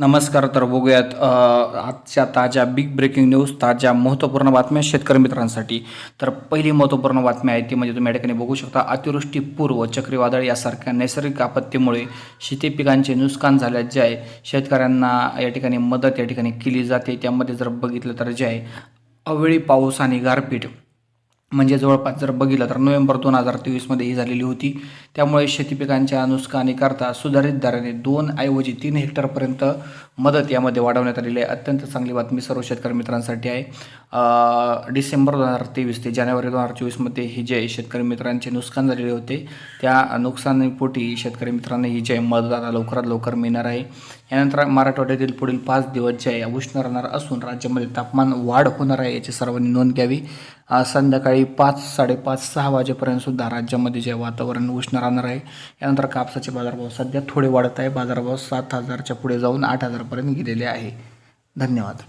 नमस्कार तर बघूयात आजच्या ताज्या बिग ब्रेकिंग न्यूज ताज्या महत्त्वपूर्ण बातम्या शेतकरी मित्रांसाठी. तर पहिली महत्त्वपूर्ण बातमी आहे ती म्हणजे तुम्ही या ठिकाणी बघू शकता अतिवृष्टी पूर्व चक्रीवादळ यासारख्या नैसर्गिक आपत्तीमुळे शेती पिकांचे नुकसान झाल्यास जे आहे शेतकऱ्यांना या ठिकाणी मदत या ठिकाणी केली जाते. त्यामध्ये जर बघितलं तर जे आहे अवेळी पाऊस आणि गारपीट. म्हणजे जवळपास जर बघितलं तर नोव्हेंबर दोन हजार तेवीसमध्ये ही झालेली होती. त्यामुळे शेती पिकांच्या नुकसानीकरता सुधारित दराने दोन ऐवजी तीन हेक्टरपर्यंत मदत यामध्ये वाढवण्यात आलेली आहे. अत्यंत चांगली बातमी सर्व शेतकरी मित्रांसाठी आहे. डिसेंबर दोन हजार तेवीस ते जानेवारी दोन हजार चोवीसमध्ये ही जे शेतकरी मित्रांचे नुकसान झालेले होते त्या नुकसानीपोटी शेतकरी मित्रांना ही जे मदत आता लवकरात लवकर मिळणार आहे. यानंतर मराठवाड्यातील पुढील पाच दिवस जे आहे उष्ण राहणार असून राज्यामध्ये तापमान वाढ होणार आहे याची सर्वांनी नोंद घ्यावी. आज संध्याकाळी पाच साडेपाच सहा वाजेपर्यंत सुद्धा राज्यामध्ये जे वातावरण उष्ण राहणार आहे यानंतर कापसाचे बाजारभाव सध्या थोडे वाढत आहे. बाजारभाव सात हजारच्या पुढे जाऊन आठ हजारपर्यंत गेलेले आहे. धन्यवाद.